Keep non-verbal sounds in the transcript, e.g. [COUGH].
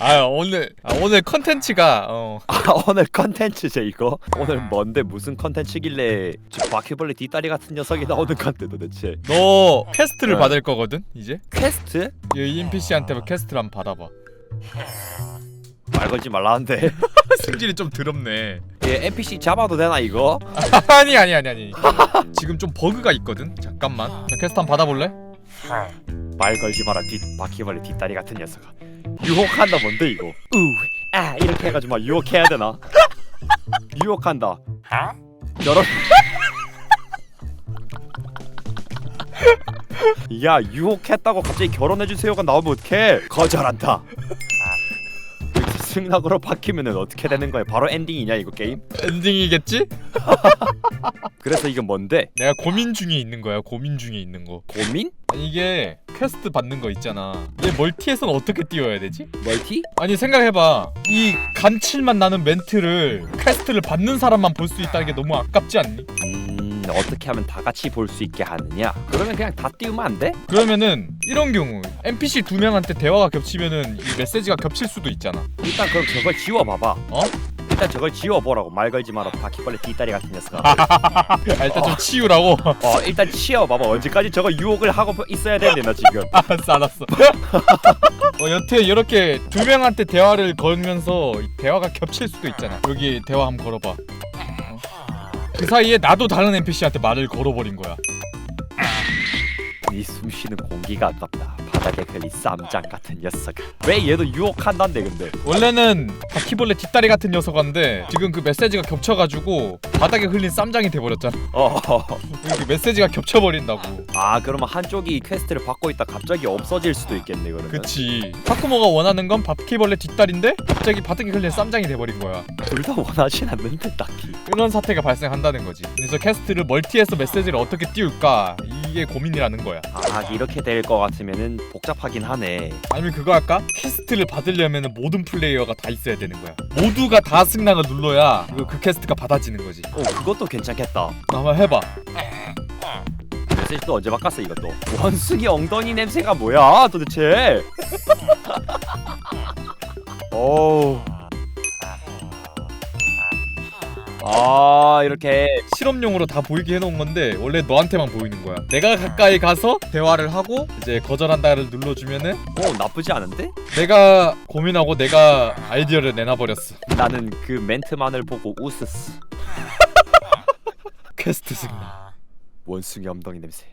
아 오늘 아, 오늘 컨텐츠가 어. 아 오늘 컨텐츠제 이거? 오늘 뭔데 무슨 컨텐츠길래 저 바퀴벌레 뒷다리 같은 녀석이 나오는 건데 도대체? 너 퀘스트를 네. 받을 거거든 이제? 퀘스트? 이 NPC한테 퀘스트를 한번 받아봐. 말 걸지 말라는데. [LAUGHS] 승질이 좀 더럽네. 얘 NPC 잡아도 되나 이거? [LAUGHS] 아니 아니 아니 아니. 지금 좀 버그가 있거든? 잠깐만. 자 퀘스트 한번 받아볼래? 말 걸지 마라 뒷 바퀴벌레 뒷다리 같은 녀석아 유혹한다 뭔데 이거? 우아 이렇게 해가지고 막 유혹해야 되나? [LAUGHS] 유혹한다. 결혼 [LAUGHS] 야 유혹했다고 갑자기 결혼해주세요가 나오면 어떡해? 거절한다 [LAUGHS] 승낙으로 바뀌면은 어떻게 되는 거야 바로 엔딩이냐 이거 게임? 엔딩이겠지? [LAUGHS] 그래서 이건 뭔데? 내가 고민 중에 있는 거야 고민 중에 있는 거 고민? 이게 퀘스트 받는 거 있잖아 얘 멀티에서는 어떻게 띄워야 되지? 멀티? 아니 생각해봐 이 감칠맛 나는 멘트를 퀘스트를 받는 사람만 볼 수 있다는 게 너무 아깝지 않니? 음 어떻게 하면 다 같이 볼 수 있게 하느냐? 그러면 그냥 다 띄우면 안 돼? 그러면은 이런 경우 NPC 두 명한테 대화가 겹치면은 이 메시지가 겹칠 수도 있잖아. 일단 그럼 저걸 지워봐봐. 어? 일단 저걸 지워보라고. 말 걸지 마라. 바퀴벌레 뒷다리 같은 녀석아. [LAUGHS] 아 일단 좀 치우라고. 어 일단 치워봐봐. 언제까지 저거 유혹을 하고 있어야 되는데 나 지금. [LAUGHS] 알았어 알았어. 어 여태 이렇게 두 명한테 대화를 걸면서 이 대화가 겹칠 수도 있잖아. 여기 대화 한번 걸어봐. 어? 그 사이에 나도 다른 NPC한테 말을 걸어버린 거야. 네 숨쉬는 공기가 아깝다 바닥에 걸린 쌈장 같은 녀석아. 왜 얘도 유혹한다는데 근데? 원래는 바퀴벌레 뒷다리 같은 녀석인데 지금 그 메시지가 겹쳐가지고 바닥에 흘린 쌈장이 돼버렸잖아. 어아 여기 메시지가 겹쳐버린다고. 그러면 한쪽이 퀘스트를 받고 있다 갑자기 없어질 수도 있겠네 그러면. 그치. 타쿠모가 원하는 건 바퀴벌레 뒷다리인데 갑자기 바닥에 흘린 쌈장이 돼버린 거야. 둘 다 원하진 않는데 딱히. 이런 사태가 발생한다는 거지. 그래서 캐스트를 멀티에서 메시지를 어떻게 띄울까 이게 고민이라는 거야. 아 이렇게 될 것 같으면은 복잡하긴 하네. 아니면 그거 할까? 퀘스트를 받으려면 모든 플레이어가 다 있어야 되는 거야. 모두가 다 승낙을 눌러야 그, 그 퀘스트가 받아지는 거지. 어 그것도 괜찮겠다. 한번 해봐. 메시지 또 언제 바꿨어 이것도 원숭이 엉덩이 냄새가 뭐야 도대체? [LAUGHS] 어우. 아 이렇게 실험용으로 다 보이게 해놓은 건데 원래 너한테만 보이는 거야. 내가 가까이 가서 대화를 하고 이제 거절한다를 눌러주면은 어 나쁘지 않은데? 내가 고민하고 내가 아이디어를 내놔버렸어. 나는 그 멘트만을 보고 웃었어 [LAUGHS] 퀘스트 승낙 원숭이 엉덩이 냄새